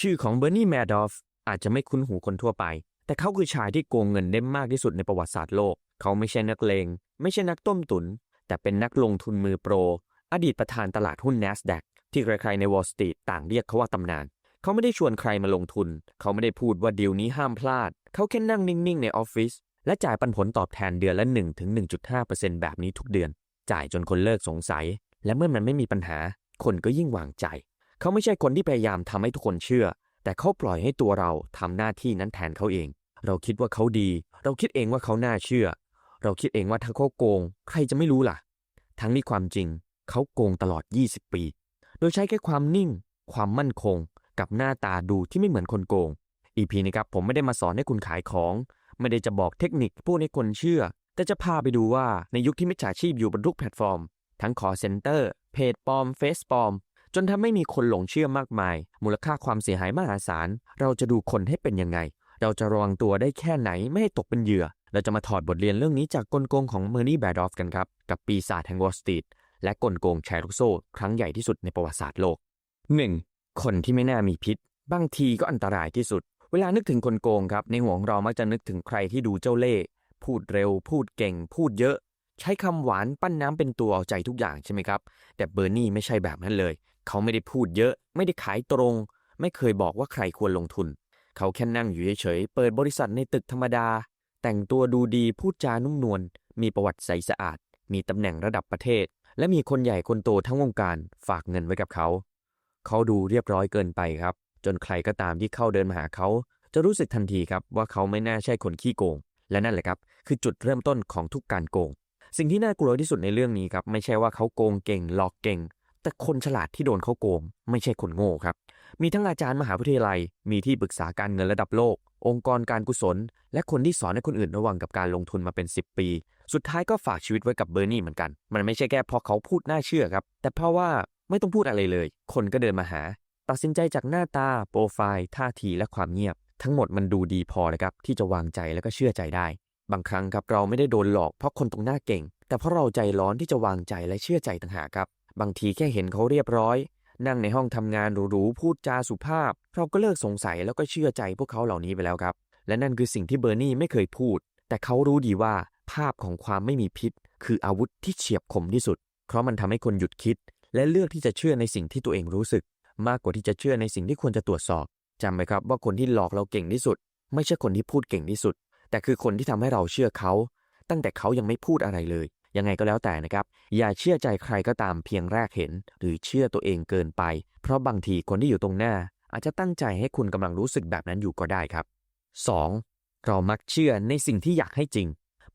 ชื่อของเบอร์นีแมดอฟอาจจะไม่คุ้นหูคนทั่วไป แต่เขาคือชายที่โกงเงินได้มากที่สุดในประวัติศาสตร์โลก เขาไม่ใช่นักเลง ไม่ใช่นักต้มตุน แต่เป็นนักลงทุนมือโปร อดีตประธานตลาดหุ้น NASDAQ ที่ใครๆใน Wall Street ต่างเรียกเขาว่าตำนาน เขาไม่ได้ชวนใครมาลงทุน เขาไม่ได้พูดว่าดีลนี้ห้ามพลาด เขาแค่นั่งนิ่งๆในออฟฟิศและจ่ายปันผลตอบแทนเดือนละ1ถึง1.5%แบบนี้ทุกเดือน จ่ายจนคนเลิกสงสัย และเมื่อมันไม่มีปัญหา คนก็ยิ่งวางใจ เขาไม่ใช่คนที่พยายามทำให้ทุกคนเชื่อ แต่เขาปล่อยให้ตัวเราทำหน้าที่นั้นแทนเขาเอง เราคิดว่าเขาดี เราคิดเองว่าเขาน่าเชื่อ เราคิดเองว่าถ้าเขาโกง ใครจะไม่รู้ล่ะ ทั้งนี้ความจริง เขาโกงตลอด 20 ปี โดยใช้แค่ความนิ่ง ความมั่นคง กับหน้าตาดูที่ไม่เหมือนคนโกงอีพีนี้ครับผมไม่ได้มาสอนให้คุณขายของ ไม่ได้จะบอกเทคนิคพูดให้คนเชื่อ แต่จะพาไปดูว่าในยุคที่มิจฉาชีพอยู่บนทุกแพลตฟอร์ม ทั้งคอเซ็นเตอร์เพจปลอมเฟซปลอม จนทำให้มีคนหลงเชื่อมากมาย มูลค่าความเสียหายมหาศาล เราจะดูคนให้เป็นยังไง เราจะระวังตัวได้แค่ไหนไม่ให้ตกเป็นเหยื่อ เราจะมาถอดบทเรียนเรื่องนี้จากกลโกงของเมอร์นี่แบดอฟกันครับ กับปีศาจแห่งวอลสตรีทและกลโกงแชร์ลูกโซ่ ครั้งใหญ่ที่สุดในประวัติศาสตร์โลก 1. คนที่ไม่น่ามีพิษ บางทีก็อันตรายที่สุด เวลานึกถึงคนโกงครับ ในหัวของเรามักจะนึกถึงใครที่ดูเจ้าเล่ห์พูดเร็ว พูดเก่ง พูดเยอะ ใช้คำหวานปั้นน้ำเป็นตัวเอาใจทุกอย่างใช่ไหมครับ แต่เบอร์นี่ไม่ใช่แบบนั้นเลย เขาไม่ได้พูดเยอะ ไม่ได้ขายตรง ไม่เคยบอกว่าใครควรลงทุน เขาแค่นั่งอยู่เฉยๆ เปิดบริษัทในตึกธรรมดา แต่งตัวดูดี พูดจานุ่มนวล มีประวัติใสสะอาด มีตำแหน่งระดับประเทศ และมีคนใหญ่คนโตทั้งวงการฝากเงินไว้กับเขา เขาดูเรียบร้อยเกินไปครับ จนใครก็ตามที่เข้าเดินมาหาเขา จะรู้สึกทันทีครับว่าเขาไม่น่าใช่คนขี้โกง และนั่นแหละครับ คือจุดเริ่มต้นของทุกการโกง สิ่งที่น่ากลัวที่สุดในเรื่องนี้ครับไม่ใช่ว่าเขาโกงเก่งหลอกเก่ง แต่คนฉลาดที่โดนเขาโกง ไม่ใช่คนโง่ครับ มีทั้งอาจารย์มหาวิทยาลัย มีที่ปรึกษาการเงินระดับโลก องค์กรการกุศล และคนที่สอนให้คนอื่นระวังกับการลงทุนมาเป็น 10 ปี สุดท้ายก็ฝากชีวิตไว้กับเบอร์นี่เหมือนกัน มันไม่ใช่แค่เพราะเขาพูดน่าเชื่อครับ แต่เพราะว่าไม่ต้องพูดอะไรเลย คนก็เดินมาหา ตัดสินใจจากหน้าตา โปรไฟล์ ท่าที และความเงียบ ทั้งหมดมันดูดีพอนะครับ ที่จะวางใจแล้วก็เชื่อใจได้ บางครั้งครับเราไม่ได้โดนหลอกเพราะคนตรงหน้าเก่ง แต่เพราะเราใจร้อนที่จะวางใจและเชื่อใจต่างหากครับ บางทีแค่เห็นเขาเรียบร้อย นั่งในห้องทำงานหรูๆพูดจาสุภาพ เราก็เลิกสงสัยแล้วก็เชื่อใจพวกเขาเหล่านี้ไปแล้วครับ และนั่นคือสิ่งที่เบอร์นี่ไม่เคยพูด แต่เขารู้ดีว่าภาพของความไม่มีพิษ คืออาวุธที่เฉียบคมที่สุด เพราะมันทำให้คนหยุดคิด และเลือกที่จะเชื่อในสิ่งที่ตัวเองรู้สึก มากกว่าที่จะเชื่อในสิ่งที่ควรจะตรวจสอบจำไว้ครับว่าคนที่หลอกเราเก่งที่สุด ไม่ใช่คนที่พูดเก่งที่สุด แต่คือคนที่ทำให้เราเชื่อเขา ตั้งแต่เขายังไม่พูดอะไรเลย ยังไงก็แล้วแต่นะครับ อย่าเชื่อใจใครก็ตามเพียงแรกเห็น หรือเชื่อตัวเองเกินไป เพราะบางทีคนที่อยู่ตรงหน้า อาจจะตั้งใจให้คุณกำลังรู้สึกแบบนั้นอยู่ก็ได้ครับ 2. เรามักเชื่อในสิ่งที่อยากให้จริง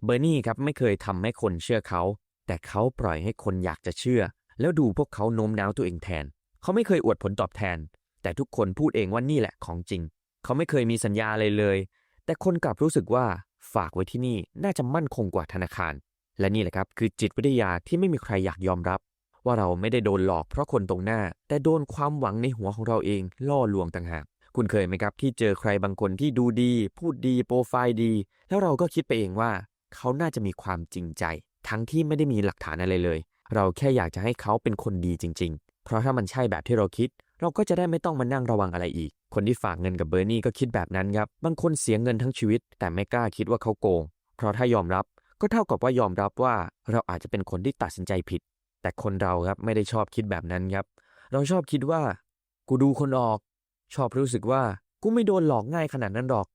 เบอร์นี่ครับไม่เคยทำให้คนเชื่อเขา แต่เขาปล่อยให้คนอยากจะเชื่อ แล้วดูพวกเขาโน้มน้าวตัวเองแทน เขาไม่เคยอวดผลตอบแทน แต่ทุกคนพูดเองว่านี่แหละของจริง เขาไม่เคยมีสัญญาอะไรเลย แต่คนกลับรู้สึกว่าฝากไว้ที่นี่น่าจะมั่นคงกว่าธนาคาร และนี่แหละครับคือจิตวิทยาที่ไม่มีใครอยากยอมรับ ว่าเราไม่ได้โดนหลอกเพราะคนตรงหน้า แต่โดนความหวังในหัวของเราเองล่อลวงต่างหากคุณเคยไหมครับที่เจอใครบางคนที่ดูดี พูดดีโปรไฟล์ดี แล้วเราก็คิดไปเองว่า เขาน่าจะมีความจริงใจ ทั้งที่ไม่ได้มีหลักฐานอะไรเลย เราแค่อยากจะให้เขาเป็นคนดีจริง ๆ เพราะถ้ามันใช่แบบที่เราคิด เราก็จะได้ไม่ต้องมานั่งระวังอะไรอีก คนที่ฝากเงินกับเบอร์นี่ก็คิดแบบนั้นครับบางคนเสียเงินทั้งชีวิต แต่ไม่กล้าคิดว่าเขาโกง เพราะถ้ายอมรับ ก็เท่ากับว่ายอมรับว่าเราอาจจะเป็นคนที่ตัดสินใจผิด แต่คนเราครับไม่ได้ชอบคิดแบบนั้นครับ เราชอบคิดว่า กูดูคนออก ชอบรู้สึกว่ากูไม่โดนหลอกง่ายขนาดนั้นหรอก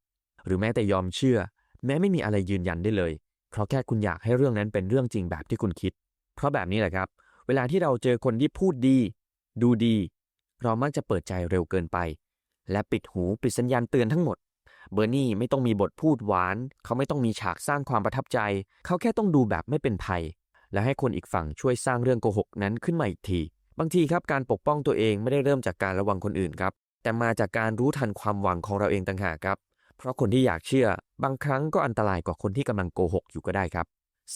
หรือแม้แต่ยอมเชื่อ แม้ไม่มีอะไรยืนยันได้เลย เพราะแค่คุณอยากให้เรื่องนั้นเป็นเรื่องจริงแบบที่คุณคิด เพราะแบบนี้แหละครับ เวลาที่เราเจอคนที่พูดดี ดูดี เรามักจะเปิดใจเร็วเกินไป และปิดหูปิดสัญญาณเตือนทั้งหมด เบอร์นี่ไม่ต้องมีบทพูดหวาน เขาไม่ต้องมีฉากสร้างความประทับใจ เขาแค่ต้องดูแบบไม่เป็นภัย และให้คนอีกฝั่งช่วยสร้างเรื่องโกหกนั้นขึ้นมาอีกที บางทีครับการปกป้องตัวเองไม่ได้เริ่มจากการระวังคนอื่นครับ แต่มาจากการรู้ทันความหวังของเราเองต่างหากครับ เพราะคนที่อยากเชื่อบางครั้งก็อันตรายกว่าคนที่กำลังโกหกอยู่ก็ได้ครับ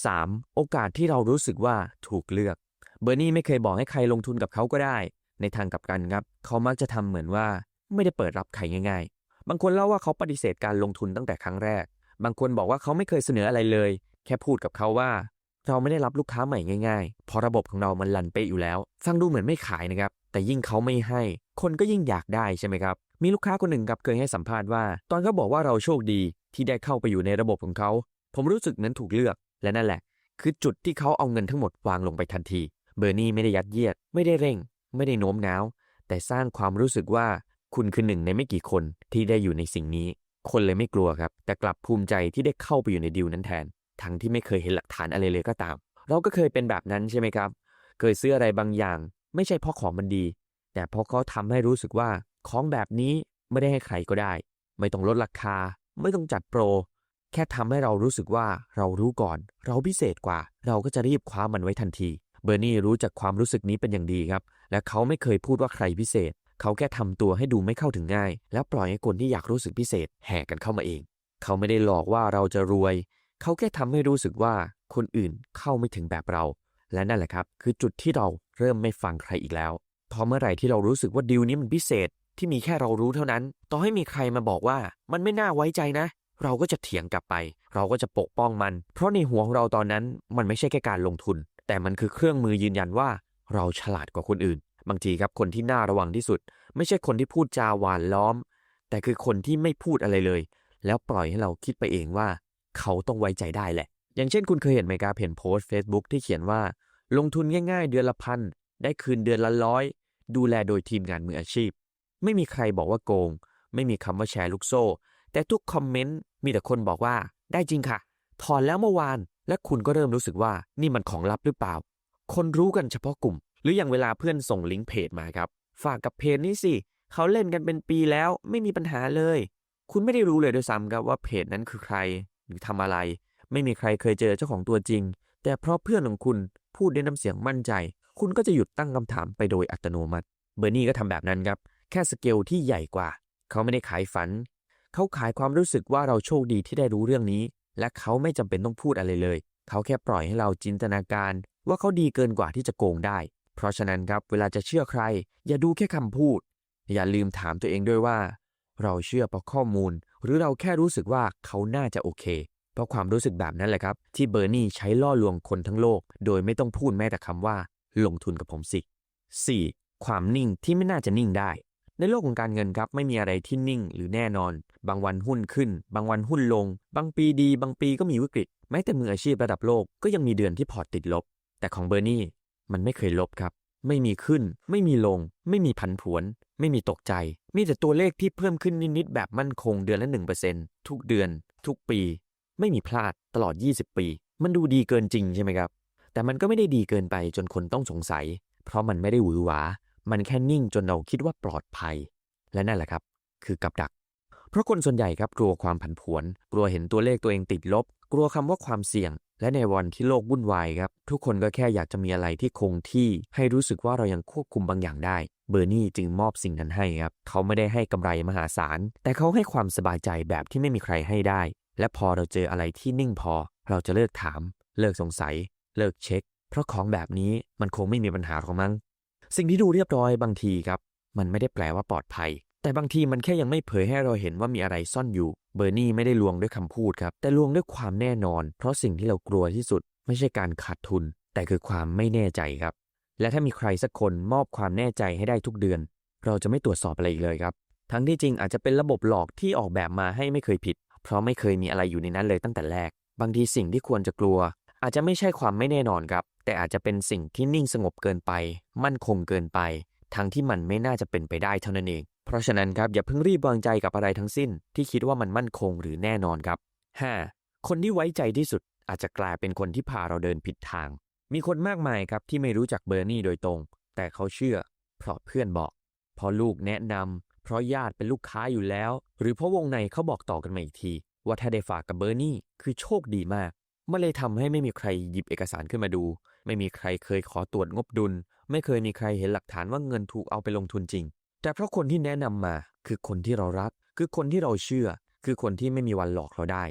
3. โอกาสที่เรารู้สึกว่าถูกเลือก เบอร์นี่ไม่เคยบอกให้ใครลงทุนกับเขาก็ได้ ในทางกลับกันครับ เขามักจะทำเหมือนว่าไม่ได้เปิดรับใครง่ายๆ บางคนเล่าว่าเขาปฏิเสธการลงทุนตั้งแต่ครั้งแรก บางคนบอกว่าเขาไม่เคยเสนออะไรเลย แค่พูดกับเขาว่า เราไม่ได้รับลูกค้าใหม่ง่ายๆ เพราะระบบของเรามันลันเป๊ะอยู่แล้ว ฟังดูเหมือนไม่ขายนะครับ แต่ยิ่งเขาไม่ให้ คนก็ยิ่งอยากได้ใช่ไหมครับ มีลูกค้าคนหนึ่งครับเคยให้สัมภาษณ์ว่า ตอนเขาบอกว่าเราโชคดีที่ได้เข้าไปอยู่ในระบบของเขา ผมรู้สึกนั้นถูกเลือก และนั่นแหละ คือจุดที่เขาเอาเงินทั้งหมดวางลงไปทันที เบอร์นี่ไม่ได้ยัดเยียด ไม่ได้เร่ง ไม่ได้โน้มน้าว แต่สร้างความรู้สึกว่า คุณคือหนึ่งในไม่กี่คนที่ได้อยู่ในสิ่งนี้ คนเลยไม่กลัวครับ แต่กลับภูมิใจที่ได้เข้าไปอยู่ในดีลนั้นแทน ทั้งที่ไม่เคยเห็นหลักฐานอะไรเลยก็ตาม เราก็เคยเป็นแบบนั้นใช่ไหมครับ เคยซื้ออะไรบางอย่าง ไม่ใช่เพราะของมันดี แต่เพราะเขาทำให้รู้สึกว่าของแบบนี้ไม่ได้ให้ใครก็ได้ ไม่ต้องลดราคา ไม่ต้องจัดโปร แค่ทำให้เรารู้สึกว่าเรารู้ก่อน เราพิเศษกว่า เราก็จะรีบคว้ามันไว้ทันที เบอร์นี่รู้จักความรู้สึกนี้เป็นอย่างดีครับ และเขาไม่เคยพูดว่าใครพิเศษ เขาแค่ทำตัวให้ดูไม่เข้าถึงง่าย แล้วปล่อยให้คนที่อยากรู้สึกพิเศษแห่กันเข้ามาเอง เขาไม่ได้หลอกว่าเราจะรวย เขาแค่ทำให้รู้สึกว่าคนอื่นเข้าไม่ถึงแบบเรา และนั่นแหละครับ คือจุดที่เราเริ่มไม่ฟังใครอีกแล้วพอเมื่อไหร่ที่เรารู้สึกว่าดีลนี้มันพิเศษที่มีแค่เรารู้เท่านั้น ต่อให้มีใครมาบอกว่ามันไม่น่าไว้ใจนะ เราก็จะเถียงกลับไป เราก็จะปกป้องมัน เพราะในหัวของเราตอนนั้นมันไม่ใช่แค่การลงทุน แต่มันคือเครื่องมือยืนยันว่า เราฉลาดกว่าคนอื่น บางทีครับคนที่น่าระวังที่สุด ไม่ใช่คนที่พูดจาหวานล้อม แต่คือคนที่ไม่พูดอะไรเลย แล้วปล่อยให้เราคิดไปเองว่า เขาต้องไว้ใจได้แหละ อย่างเช่นคุณเคยเห็นไหมครับเห็นโพสต์ Facebook ที่เขียนว่า ลงทุนง่าย ๆ เดือนละพันได้คืนเดือนละร้อยดูแลโดยทีมงานมืออาชีพ ไม่มีใครบอกว่าโกง ไม่มีคำว่าแชร์ลูกโซ่ แต่ทุกคอมเมนต์มีแต่คนบอกว่า ได้จริงค่ะ ถอนแล้วเมื่อวาน และคุณก็เริ่มรู้สึกว่านี่มันของลับหรือเปล่า คนรู้กันเฉพาะกลุ่ม หรืออย่างเวลาเพื่อนส่งลิงก์เพจมาครับ ฝากกับเพจนี้สิเขาเล่นกันเป็นปีแล้วไม่มีปัญหาเลย คุณไม่ได้รู้เลยด้วยซ้ำครับว่าเพจนั้นคือใคร หรือทำอะไร ไม่มีใครเคยเจอเจ้าของตัวจริง แต่เพราะเพื่อนของคุณพูดด้วยน้ำเสียงมั่นใจ คุณก็จะหยุดตั้งคำถามไปโดยอัตโนมัติ เบอร์นี่ก็ทำแบบนั้นครับ แค่สเกลที่ใหญ่กว่า เขาไม่ได้ขายฝัน เขาขายความรู้สึกว่าเราโชคดีที่ได้รู้เรื่องนี้ และเขาไม่จำเป็นต้องพูดอะไรเลย เขาแค่ปล่อยให้เราจินตนาการ ว่าเขาดีเกินกว่าที่จะโกงได้ เพราะฉะนั้นครับเวลาจะเชื่อใคร อย่าดูแค่คำพูด อย่าลืมถามตัวเองด้วยว่า เราเชื่อเพราะข้อมูล หรือเราแค่รู้สึกว่าเขาน่าจะโอเค เพราะความรู้สึกแบบนั้นแหละครับ ที่เบอร์นี่ใช้ล่อลวงคนทั้งโลก โดยไม่ต้องพูดแม้แต่คำว่า ลงทุนกับผมสิ 4. ความนิ่งที่ไม่น่าจะนิ่งได้ ในโลกของการเงินครับไม่มีอะไรที่นิ่งหรือแน่นอน บางวันหุ้นขึ้น บางวันหุ้นลง บางปีดี บางปีก็มีวิกฤต แม้แต่มืออาชีพระดับโลกก็ยังมีเดือนที่พอร์ตติดลบ แต่ของเบอร์นี่ มันไม่เคยลบครับ ไม่มีขึ้น ไม่มีลง ไม่มีผันผวน ไม่มีตกใจ มีแต่ตัวเลขที่เพิ่มขึ้นนิดๆแบบมั่นคงเดือนละ 1%ทุกเดือน ทุกปี ไม่มีพลาดตลอด 20 ปี มันดูดีเกินจริงใช่ไหมครับ แต่มันก็ไม่ได้ดีเกินไปจนคนต้องสงสัย เพราะมันไม่ได้หวือหวา มันแค่นิ่งจนเราคิดว่าปลอดภัย และนั่นแหละครับ คือกับดัก เพราะคนส่วนใหญ่ครับกลัวความผันผวน กลัวเห็นตัวเลขตัวเองติดลบ กลัวคำว่าความเสี่ยง และในวันที่โลกวุ่นวายครับ ทุกคนก็แค่อยากจะมีอะไรที่คงที่ให้รู้สึกว่าเรายังควบคุมบางอย่างได้ เบอร์นี่จึงมอบสิ่งนั้นให้ครับ เขาไม่ได้ให้กำไรมหาศาล แต่เขาให้ความสบายใจแบบที่ไม่มีใครให้ได้ และพอเราเจออะไรที่นิ่งพอ เราจะเลิกถาม เลิกสงสัย เลิกเช็ค เพราะของแบบนี้มันคงไม่มีปัญหาหรอกมั้งสิ่งที่ดูเรียบร้อยบางทีครับ มันไม่ได้แปลว่าปลอดภัย แต่บางทีมันแค่ยังไม่เผยให้เราเห็นว่ามีอะไรซ่อนอยู่ เบอร์นี่ไม่ได้ลวงด้วยคำพูดครับ แต่ลวงด้วยความแน่นอน เพราะสิ่งที่เรากลัวที่สุด ไม่ใช่การขาดทุน แต่คือความไม่แน่ใจครับ และถ้ามีใครสักคนมอบความแน่ใจให้ได้ทุกเดือน เราจะไม่ตรวจสอบอะไรอีกเลยครับ ทั้งที่จริงอาจจะเป็นระบบหลอกที่ออกแบบมาให้ไม่เคยผิด เพราะไม่เคยมีอะไรอยู่ในนั้นเลยตั้งแต่แรก บางทีสิ่งที่ควรจะกลัว อาจจะไม่ใช่ความไม่แน่นอนครับ แต่อาจจะเป็นสิ่งที่นิ่งสงบเกินไป มั่นคงเกินไป ทั้งที่มันไม่น่าจะเป็นไปได้เท่านั้นเอง เพราะฉะนั้นครับอย่าเพิ่งรีบวางใจกับอะไรทั้งสิ้น ที่คิดว่ามันมั่นคงหรือแน่นอนครับ 5. คนที่ไว้ใจที่สุดอาจจะกลายเป็นคนที่พาเราเดินผิดทาง มีคนมากมายครับที่ไม่รู้จักเบอร์นี่โดยตรง แต่เขาเชื่อ เพราะเพื่อนบอกเพราะลูกแนะนำเพราะญาติเป็นลูกค้าอยู่แล้ว หรือเพราะวงในเขาบอกต่อกันมาอีกที ว่าถ้าได้ฝากกับเบอร์นี่คือโชคดีมากมันเลยทำให้ไม่มีใครหยิบเอกสารขึ้นมาดู ไม่มีใครเคยขอตรวจงบดุล ไม่เคยมีใครเห็นหลักฐานว่าเงินถูกเอาไปลงทุนจริง แต่เพราะคนที่แนะนำมาคือคนที่เรารัก คือคนที่เราเชื่อ คือคนที่ไม่มีวันหลอกเราได้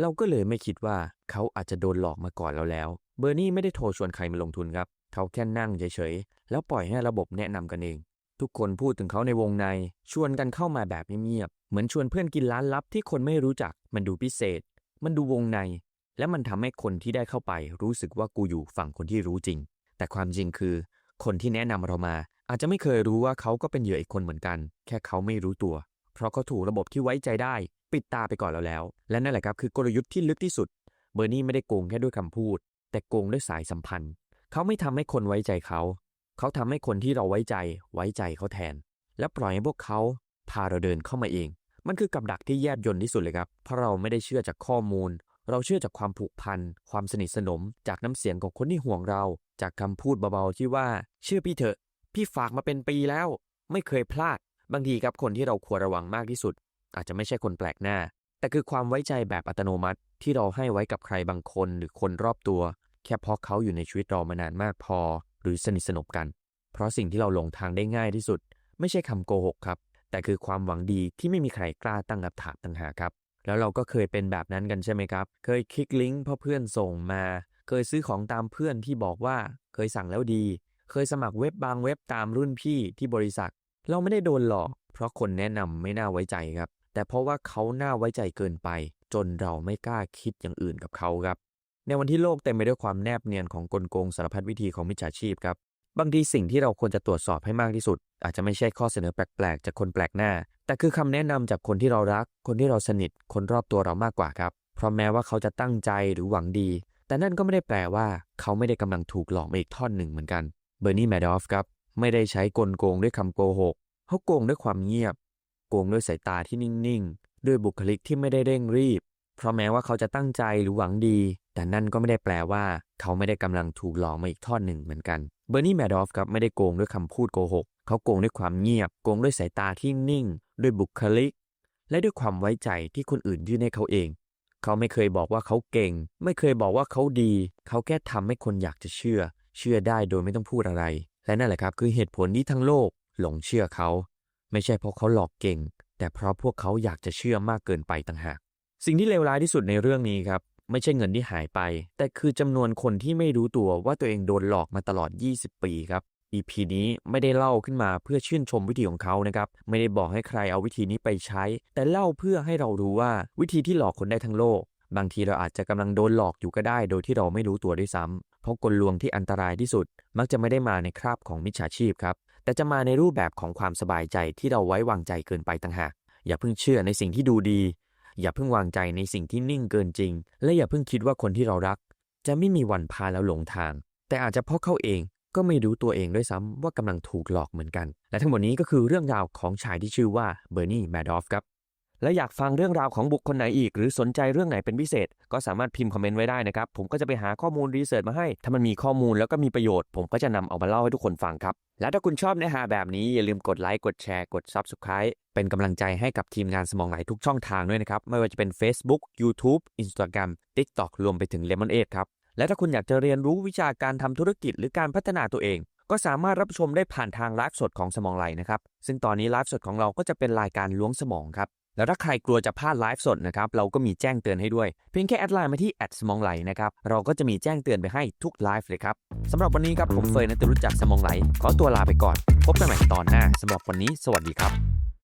เราก็เลยไม่คิดว่าเขาอาจจะโดนหลอกมาก่อนเราแล้ว เบอร์นี่ไม่ได้โทรชวนใครมาลงทุนครับ เขาแค่นั่งเฉยๆ แล้วปล่อยให้ระบบแนะนำกันเอง ทุกคนพูดถึงเขาในวงใน ชวนกันเข้ามาแบบเงียบๆ เหมือนชวนเพื่อนกินร้านลับที่คนไม่รู้จัก มันดูพิเศษ มันดูวงใน และมันทำให้คนที่ได้เข้าไป รู้สึกว่ากูอยู่ฝั่งคนที่รู้จริง แต่ความจริงคือ คนที่แนะนำเรามา อาจจะไม่เคยรู้ว่าเขาก็เป็นเหยื่ออีกคนเหมือนกัน แค่เขาไม่รู้ตัว เพราะเขาถูกระบบที่ไว้ใจได้ ปิดตาไปก่อนแล้วแล้ว และนั่นแหละครับคือกลยุทธ์ที่ลึกที่สุด เบอร์นี่ไม่ได้โกงแค่ด้วยคำพูด แต่โกงด้วยสายสัมพันธ์ เขาไม่ทำให้คนไว้ใจเขา เขาทำให้คนที่เราไว้ใจไว้ใจเขาแทน และปล่อยให้พวกเขาพาเราเดินเข้ามาเอง มันคือกับดักที่แยบยลที่สุดเลยครับ เพราะเราไม่ได้เชื่อจากข้อมูล เราเชื่อจากความผูกพัน ความสนิทสนม จากน้ำเสียงของคนที่ห่วงเรา จากคำพูดเบาๆที่ว่า เชื่อพี่เถอะ พี่ฝากมาเป็นปีแล้ว ไม่เคยพลาด บางทีครับคนที่เราควรระวังมากที่สุด อาจจะไม่ใช่คนแปลกหน้า แต่คือความไว้ใจแบบอัตโนมัติที่เราให้ไว้กับใครบางคนหรือคนรอบตัว แค่เพราะเขาอยู่ในชีวิตเรามานานมากพอ หรือสนิทสนมกัน เพราะสิ่งที่เราหลงทางได้ง่ายที่สุด ไม่ใช่คำโกหกครับ แต่คือความหวังดีที่ไม่มีใครกล้าตั้งคำถามต่างหากครับแล้วเราก็เคยเป็นแบบนั้นกันใช่ไหมครับ เคยคลิกลิงก์เพราะเพื่อนส่งมา เคยซื้อของตามเพื่อนที่บอกว่าเคยสั่งแล้วดี เคยสมัครเว็บบางเว็บตามรุ่นพี่ที่บริษัท เราไม่ได้โดนหลอก เพราะคนแนะนำไม่น่าไว้ใจครับ แต่เพราะว่าเขาน่าไว้ใจเกินไป จนเราไม่กล้าคิดอย่างอื่นกับเขาครับ ในวันที่โลกเต็มไปด้วยความแนบเนียนของกลโกงสารพัดวิธีของมิจฉาชีพครับบางทีสิ่งที่เราควรจะตรวจสอบให้มากที่สุด อาจจะไม่ใช่ข้อเสนอแปลกๆ จากคนแปลกหน้า แต่คือคำแนะนำจากคนที่เรารัก คนที่เราสนิท คนรอบตัวเรามากกว่าครับ เพราะแม้ว่าเขาจะตั้งใจหรือหวังดี แต่นั่นก็ไม่ได้แปลว่า เขาไม่ได้กำลังถูกหลอกมาอีกท่อนหนึ่งเหมือนกัน เบอร์นีแมดอฟครับไม่ได้ใช้กลโกงด้วยคำโกหกเขาโกงด้วยความเงียบ โกงด้วยสายตาที่นิ่งๆ ด้วยบุคลิกที่ไม่ได้เร่งรีบ เพราะแม้ว่าเขาจะตั้งใจหรือหวังดี แต่นั่นก็ไม่ได้แปลว่า เขาไม่ได้กำลังถูกหลอกมาอีกทอดหนึ่งเหมือนกัน เบอร์นีแมดอฟครับไม่ได้โกงด้วยคำพูดโกหก เขาโกงด้วยความเงียบ โกงด้วยสายตาที่นิ่ง ด้วยบุคลิก และด้วยความไว้ใจที่คนอื่นยื่นให้เขาเอง เขาไม่เคยบอกว่าเขาเก่ง ไม่เคยบอกว่าเขาดี เขาแค่ทำให้คนอยากจะเชื่อ เชื่อได้โดยไม่ต้องพูดอะไร และนั่นแหละครับคือเหตุผลที่ทั้งโลกหลงเชื่อเขา ไม่ใช่เพราะเขาหลอกเก่ง แต่เพราะพวกเขาอยากจะเชื่อมากเกินไปต่างหาก สิ่งที่เลวร้ายที่สุดในเรื่องนี้ครับไม่ใช่เงินที่หายไป แต่คือจำนวนคนที่ไม่รู้ตัวว่าตัวเองโดนหลอกมาตลอด 20 ปีครับ EP นี้ไม่ได้เล่าขึ้นมาเพื่อชื่นชมวิธีของเขานะครับ ไม่ได้บอกให้ใครเอาวิธีนี้ไปใช้ แต่เล่าเพื่อให้เรารู้ว่าวิธีที่หลอกคนได้ทั้งโลก บางทีเราอาจจะกำลังโดนหลอกอยู่ก็ได้ โดยที่เราไม่รู้ตัวด้วยซ้ำ เพราะกลลวงที่อันตรายที่สุด มักจะไม่ได้มาในคราบของมิจฉาชีพครับ แต่จะมาในรูปแบบของความสบายใจที่เราไว้วางใจเกินไปต่างหาก อย่าเพิ่งเชื่อในสิ่งที่ดูดี อย่าเพิ่งวางใจในสิ่งที่นิ่งเกินจริง และอย่าเพิ่งคิดว่าคนที่เรารัก จะไม่มีวันพาเราหลงทาง แต่อาจจะเพราะเขาเองก็ไม่รู้ตัวเองด้วยซ้ำว่ากำลังถูกหลอกเหมือนกัน และทั้งหมดนี้ก็คือเรื่องราวของชายที่ชื่อว่าเบอร์นีแมดอฟครับ และอยากฟังเรื่องราวของบุคคลไหนอีก หรือสนใจเรื่องไหนเป็นพิเศษ ก็สามารถพิมพ์คอมเมนต์ไว้ได้นะครับ ผมก็จะไปหาข้อมูลรีเสิร์ชมาให้ ถ้ามันมีข้อมูลแล้วก็มีประโยชน์ ผมก็จะนำเอามาเล่าให้ทุกคนฟังครับ และถ้าคุณชอบเนื้อหาแบบนี้อย่าลืมกดไลค์กดแชร์กด Subscribe เป็นกำลังใจให้กับทีมงานสมองไหลทุกช่องทางด้วยนะครับไม่ว่าจะเป็น Facebook YouTube Instagram TikTok รวมไปถึง Lemon 8ครับและถ้าคุณอยากจะเรียนรู้วิชาการทำธุรกิจหรือการพัฒนาตัวเอง ก็สามารถรับชมได้ผ่านทางไลฟ์สดของสมองไหลนะครับซึ่งตอนนี้ไลฟ์สดของเราก็จะเป็นรายการล้วงสมองครับ แล้วถ้าใครกลัวจะพลาดไลฟ์สดนะครับ เราก็มีแจ้งเตือนให้ด้วย เพียงแค่แอดไลน์มาที่แอดสมองไหลนะครับ เราก็จะมีแจ้งเตือนไปให้ทุกไลฟ์เลยครับสำหรับวันนี้ครับผมเฟยนัตรุจักสมองไหล ขอตัวลาไปก่อน พบกันใหม่ตอนหน้าสำหรับวันนี้ สวัสดีครับ